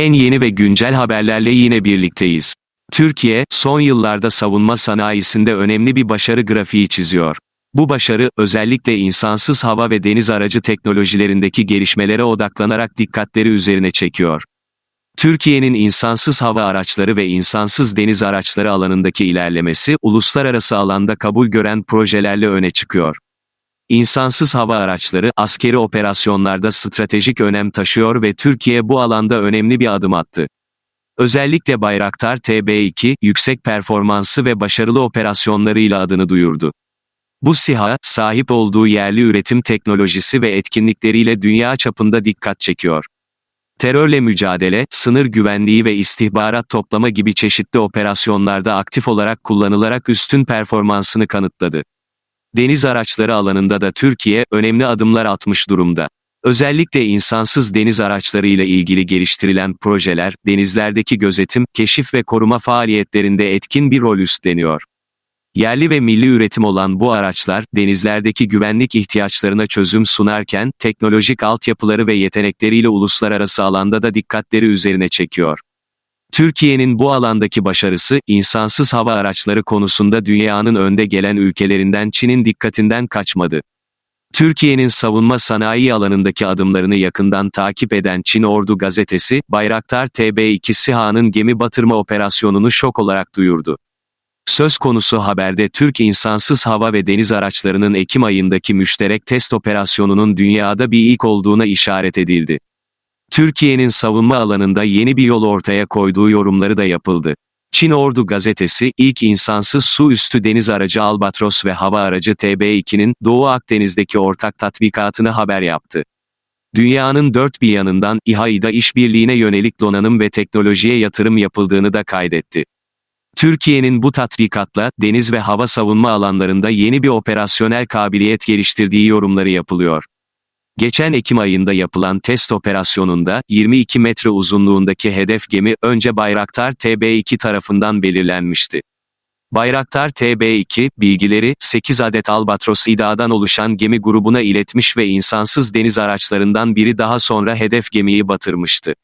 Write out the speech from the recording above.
En yeni ve güncel haberlerle yine birlikteyiz. Türkiye, son yıllarda savunma sanayisinde önemli bir başarı grafiği çiziyor. Bu başarı, özellikle insansız hava ve deniz aracı teknolojilerindeki gelişmelere odaklanarak dikkatleri üzerine çekiyor. Türkiye'nin insansız hava araçları ve insansız deniz araçları alanındaki ilerlemesi, uluslararası alanda kabul gören projelerle öne çıkıyor. İnsansız hava araçları, askeri operasyonlarda stratejik önem taşıyor ve Türkiye bu alanda önemli bir adım attı. Özellikle Bayraktar TB2, yüksek performansı ve başarılı operasyonlarıyla adını duyurdu. Bu SİHA, sahip olduğu yerli üretim teknolojisi ve etkinlikleriyle dünya çapında dikkat çekiyor. Terörle mücadele, sınır güvenliği ve istihbarat toplama gibi çeşitli operasyonlarda aktif olarak kullanılarak üstün performansını kanıtladı. Deniz araçları alanında da Türkiye, önemli adımlar atmış durumda. Özellikle insansız deniz araçları ile ilgili geliştirilen projeler, denizlerdeki gözetim, keşif ve koruma faaliyetlerinde etkin bir rol üstleniyor. Yerli ve milli üretim olan bu araçlar, denizlerdeki güvenlik ihtiyaçlarına çözüm sunarken, teknolojik altyapıları ve yetenekleriyle uluslararası alanda da dikkatleri üzerine çekiyor. Türkiye'nin bu alandaki başarısı, insansız hava araçları konusunda dünyanın önde gelen ülkelerinden Çin'in dikkatinden kaçmadı. Türkiye'nin savunma sanayi alanındaki adımlarını yakından takip eden Çin Ordu gazetesi, Bayraktar TB2 SİHA'nın gemi batırma operasyonunu şok olarak duyurdu. Söz konusu haberde Türk insansız hava ve deniz araçlarının Ekim ayındaki müşterek test operasyonunun dünyada bir ilk olduğuna işaret edildi. Türkiye'nin savunma alanında yeni bir yol ortaya koyduğu yorumları da yapıldı. Çin Ordu gazetesi, ilk insansız su üstü deniz aracı Albatros ve hava aracı TB2'nin Doğu Akdeniz'deki ortak tatbikatını haber yaptı. Dünyanın dört bir yanından İHA'da işbirliğine yönelik donanım ve teknolojiye yatırım yapıldığını da kaydetti. Türkiye'nin bu tatbikatla, deniz ve hava savunma alanlarında yeni bir operasyonel kabiliyet geliştirdiği yorumları yapılıyor. Geçen Ekim ayında yapılan test operasyonunda, 22 metre uzunluğundaki hedef gemi, önce Bayraktar TB2 tarafından belirlenmişti. Bayraktar TB2, bilgileri, 8 adet Albatros İDA'dan oluşan gemi grubuna iletmiş ve insansız deniz araçlarından biri daha sonra hedef gemiyi batırmıştı.